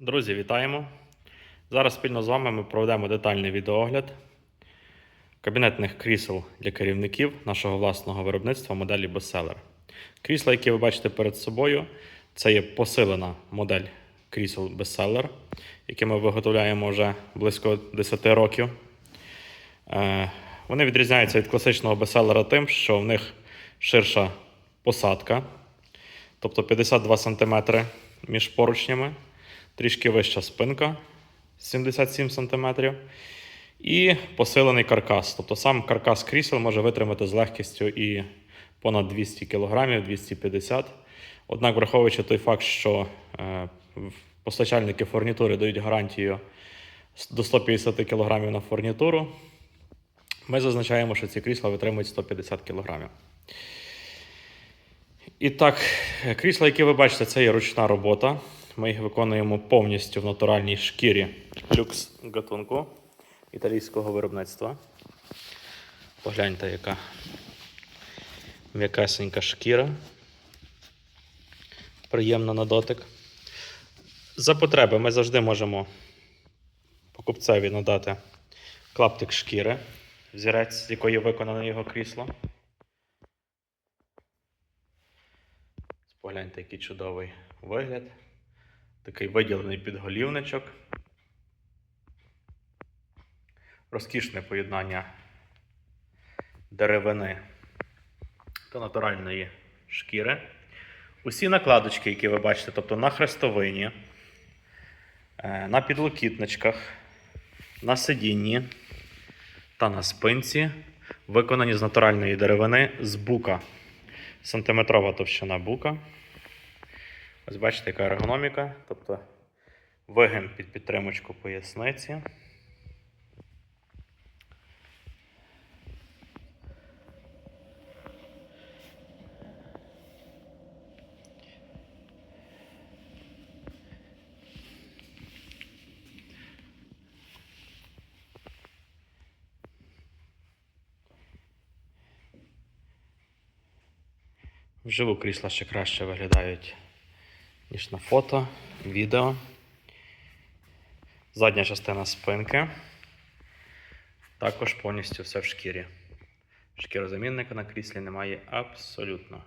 Друзі, вітаємо! Зараз спільно з вами ми проведемо детальний відеоогляд кабінетних крісел для керівників нашого власного виробництва моделі Bestseller. Крісла, які ви бачите перед собою, це є посилена модель крісел Bestseller, які ми виготовляємо вже близько 10 років. Е, Вони відрізняються від класичного бестселера тим, що в них ширша посадка, тобто 52 см між поручнями, трішки вища спинка 77 см і посилений каркас. Тобто сам каркас крісел може витримати з легкістю і понад 200 кг, 250 Однак, враховуючи той факт, що е, постачальники фурнітури дають гарантію до 150 кг на фурнітуру, ми зазначаємо, що ці крісла витримують 150 кг. І так, крісла, які ви бачите, це є ручна робота. Ми їх виконуємо повністю в натуральній шкірі люкс гатунку італійського виробництва. Погляньте, яка м'якесенька шкіра. Приємна на дотик. За потреби ми завжди можемо покупцеві надати клаптик шкіри, взірець, з якої виконане його крісло. Погляньте, який чудовий вигляд. Такий виділений підголівничок. Розкішне поєднання деревини та натуральної шкіри. Усі накладочки, які ви бачите, тобто на хрестовині, е, на підлокітничках, на сидінні та на спинці, виконані з натуральної деревини з бука. Сантиметрова товщина бука. Ось бачите, яка ергономіка, тобто вигин під підтримочку поясниці. Вживу крісла ще краще виглядають, ніж на фото, відео. Задня частина спинки. Також повністю все в шкірі. Шкірозамінника на кріслі немає абсолютно.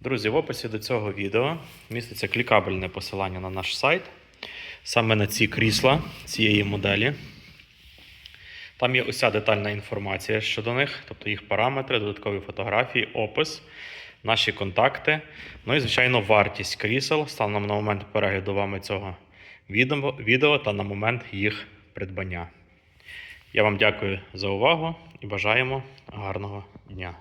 Друзі, в описі до цього відео міститься клікабельне посилання на наш сайт. Саме на ці крісла цієї моделі. Там є уся детальна інформація щодо них, тобто їх параметри, додаткові фотографії, опис, наші контакти. Ну і, звичайно, вартість крісел станом на момент перегляду вами цього відео, та на момент їх придбання. Я вам дякую за увагу і бажаємо гарного дня.